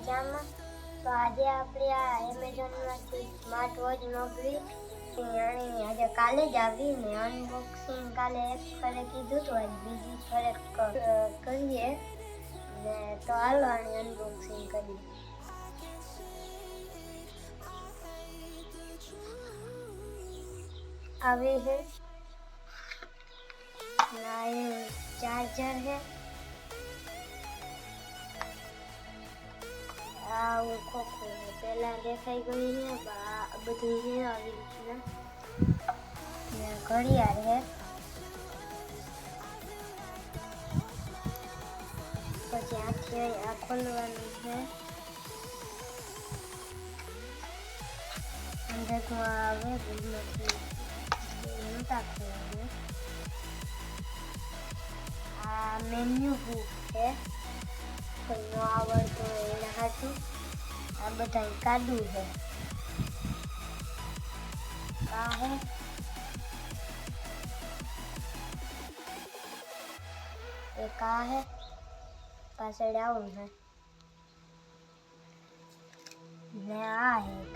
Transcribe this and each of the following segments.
મજામાં? તો આજે આપણે આ એમેઝોનમાંથી સ્માર્ટ વોચ મોકલી અને આજે કાલે જ આવી ને અનબોક્સિંગ કાલે એક ફરે કીધું હતું આજ બીજી ફરે કરીએ. ને તો હાલો આની અનબોક્સિંગ કરીએ. આવી છે. ચાર્જર છે. આવું ખોખું છે પહેલા દેખાઈ ગયું છે પણ આ બધું છે આવી રીતના ને ઘડિયાળ છે પછી આથી અહીં આ ખોલવાનું છે અંદરનું આવે બધી નતા ખોલવાનું આ મેન્યુ બુક છે કોઈ ન આવડતું હોય એના હાથું આ બધા કાઢવું છે. આ એક આ હે. પાછળ આવું છે. ને આ એક.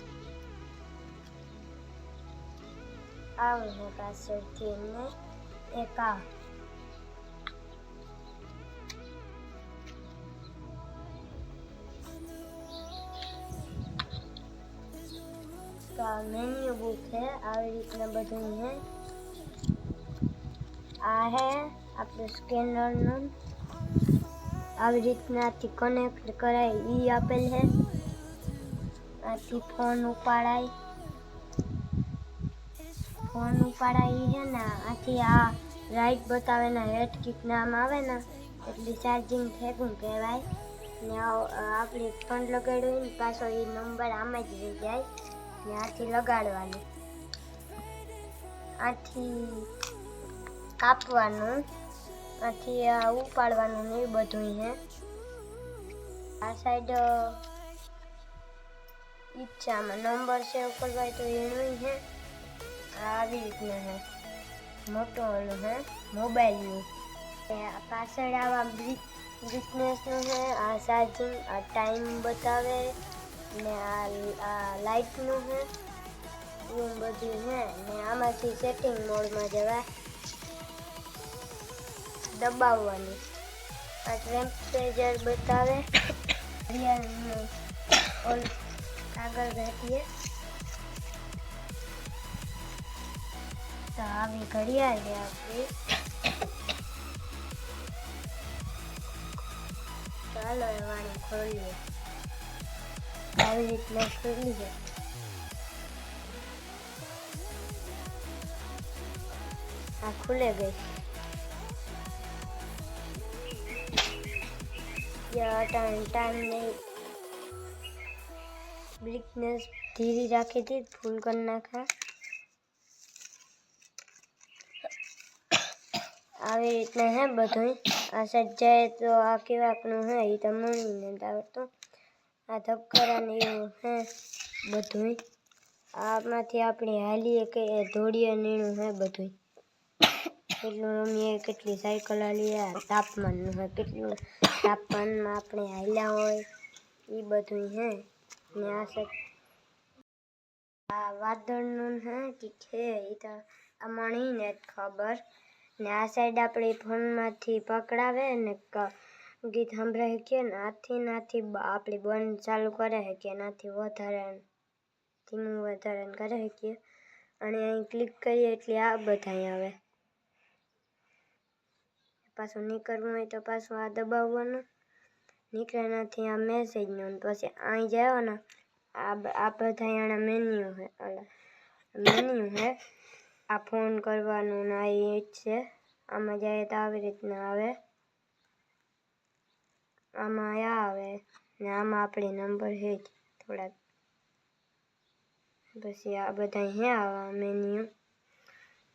આવું છે પાછળથી ને એક આ. તો આ મેન્યુ બુક છે. આવી રીતના બધું છે. આ હે આપણું સ્કેનરનું. આવી રીતનાથી કનેક્ટ કરાય. ઈ આપેલ છે આથી ફોન ઉપાડાય. ફોન ઉપાડાય છે ને. આથી આ રાઈટ બતાવે ને હેડ કીટ નામ આવે ને એટલી ચાર્જિંગ ફેંકું કહેવાય. ને આપણે ફોન લગાડ્યો ને, પાછો એ નંબર આમાં જ રહી જાય. આથી લગાડવાનું. આથી કાપવાનું. આથી આ ઉપાડવાનું ને એ બધું હે આ સાઈડ ઈચ્છામાં નંબર સેવ કરવાય તો એનું હે આવી રીતના હે મોટો ઓલું હે મોબાઈલનું પાછળ આવા બ્રિટનેસનું હે આ ચાર્જિંગ આ ટાઈમ બતાવે. ને આ લાઇટનું છે એવું બધું છે ને આમાંથી સેટિંગ મોડમાં જવાય. દબાવવાની. આ ટેમ્પરેચર બતાવે. ઘડિયાળનું ઓલ આગળ રાખીએ તો આવી ઘડિયાળ છે આપણી ચાલો એ વાણી ખોલીએ. આવી રીતના ખોલી છે આ ખુલે ગઈ યા ટાઈમ ટાઈમ નહીં બ્રિકનેસ ધીરી રાખી હતી ફૂલ કરી નાખા આવી રીતના હે બધું આ સજ્જાએ તો આ કેવાકનું હે એ તો મણીને નથી આવડતું આ ધબકારા ને એવું હે બધું આમાંથી આપણે હાલીએ કે ધોળીએ નીણું, હે બધું કેટલું રમીએ કેટલી સાયકલ હાલીએ તાપમાનનું, હે, કેટલું તાપમાનમાં આપણે હાલ્યા હોય એ બધું હે. ને આ સજ આ વાદળનું, હે, કે છે એ તો આ મણીને જ ખબર. ને આ સાઈડ આપણે ફોનમાંથી પકડાવે ને ગીત સાંભળે શકીએ ને આથી નાથી આપણી બંધ ચાલુ કરે શકીએ નાથી વધારે ધીમું વધારે કરે શકીએ અને અહીં ક્લિક કરીએ એટલે આ બધા આવે. પાછું નીકળવું હોય તો પાછું આ દબાવવાનું. નીકળે નથી આ મેસેજનું પછી અહીં જાઓ ને આ આ બધા એના મેન્યુ છે મેન્યુ છે આ ફોન કરવાનું ને એ છે. આમાં જાય તો આવી રીતના આવે. આમાં આ આવે ને આમાં આપણે નંબર છે જ થોડાક. પછી આ બધા હે આવા મેન્યુ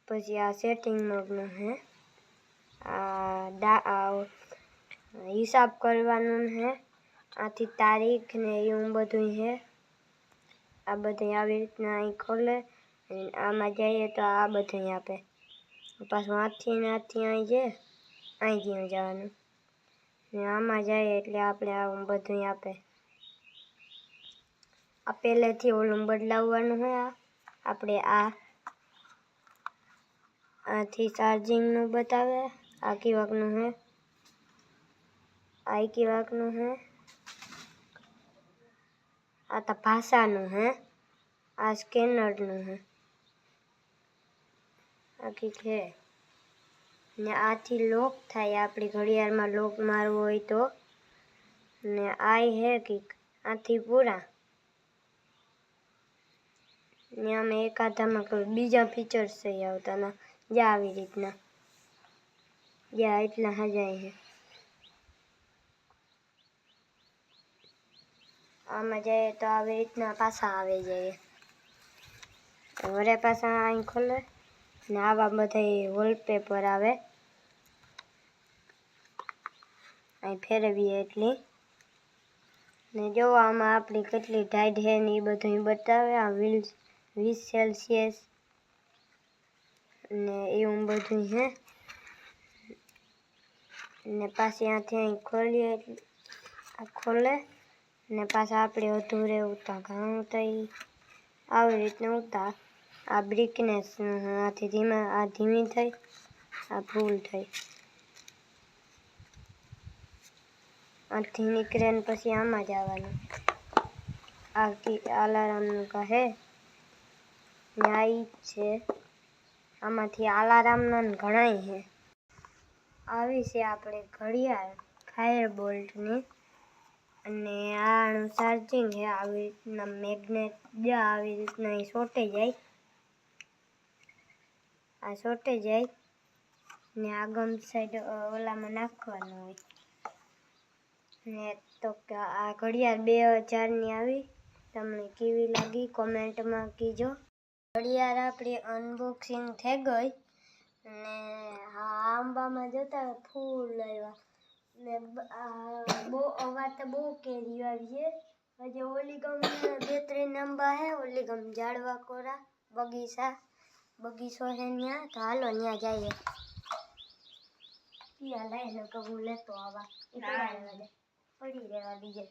પછી આ સેટિંગ મોડનું છે આ દા આ હિસાબ કરવાનું છે આથી તારીખ ને એવું બધું છે આ બધું આવી રીતના અહીં ખોલે. અને આમાં જઈએ તો આ બધું આપે. પાછું આથી ને આથી અહીં છે અહીં જ્યાં જવાનું. ને આમાં જાય એટલે આપણે આમ બધું આપે. આ પહેલેથી ઓલું બદલાવવાનું હોય આપણે આ, આથી ચાર્જિંગનું બતાવે. આ કેવાકનું હે. આ કેવાકનું હે. આ તો ભાષાનું હે. આ સ્કેનરનું હે. આખી છે ને આથી લોક થાય, આપણી ઘડિયાળમાં લોક મારવો હોય તો. ને આય હે કીક, આથી પૂરા. ને અમે એકાદામાં કોઈ બીજા ફીચર્સ છે આવતાના જ્યાં આવી રીતના. જ્યાં એટલા હજાય છે આમાં જઈએ તો આવી રીતના પાછા આવી જઈએ વરે પાછા અહીં ખોલે ને આવા બધા વોલપેપર આવે. અહીં ફેરવીએ એટલી. ને જો આમાં આપણી કેટલી ટાઈટ છે ને એ બધું બતાવે. આ વીલ વીસ સેલ્સિયસ ને એવું બધું છે. ને પાછી ત્યાંથી અહીં ખોલીએ ખોલે. ને પાછા આપણે અધૂરે ઉતા ઘણું થઈ આવી રીતના ઉતા. આ બ્રિકનેસ આથી ધીમે, આ ધીમી થઈ, આ ભૂલ થઈ. આથી નીકળે ને પછી આમાં જ આવવાનું આથી આલારામનું કહે ન્યાય છે આમાંથી આલારામના ઘણાય છે આવી છે આપણે ઘડિયાળ ફાયર બોલ્ટની અને આનું ચાર્જિંગ છે આવી રીતના મેગ્નેટ જ્યાં આવી રીતના એ સોટે જાય આ સોટે જાય ને આગમ સાઈડ ઓલામાં નાખવાનું હોય ને તો કે આ ઘડિયાળ બે હજારની આવી. તમને કેવી લાગી કોમેન્ટમાં કીજો. ઘડિયાળ આપણી અનબોક્સિંગ થઈ ગઈ. ને હા આંબામાં જતા ફૂલ આવ્યા. ને બ- આ બહુ અવાર તો બહુ કેરી આવી છે. હજી ઓલી ગમ બે ત્રણ આંબા હે ઓલી ગમ ઝાડવા કોરા બગીચા બગીચો છે ત્યાં તો હાલો ત્યાં જઈએ. ત્યાં લઈને કે હું લેતો આવા. ઈ પડા રહેવા દે. પડી રહેવા બીજે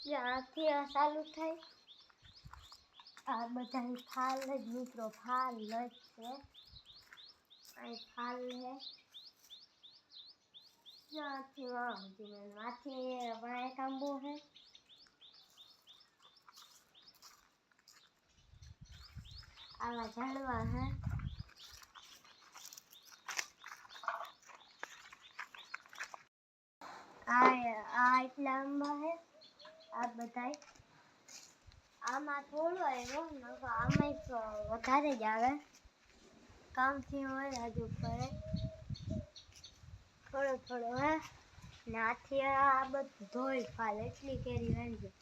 જ્યાંથી આ ચાલુ થાય આ બધા ફાલ જ મિત્રો ફાલ જ છે અહીં ફાલ છે જ્યાંથી વાહ સુધી માથે વાય કાંબો છે આવા ઝાડવા હે આ આ એટલા આંબા હે. આ બધાય. આમાં થોડો આવ્યો આમાં વધારે જ આવે. કામથી હોય હજુ પડે થોડો થોડો હે. ને આથી આ બધું ધોઈ ફાલ એટલી કેરી વાળી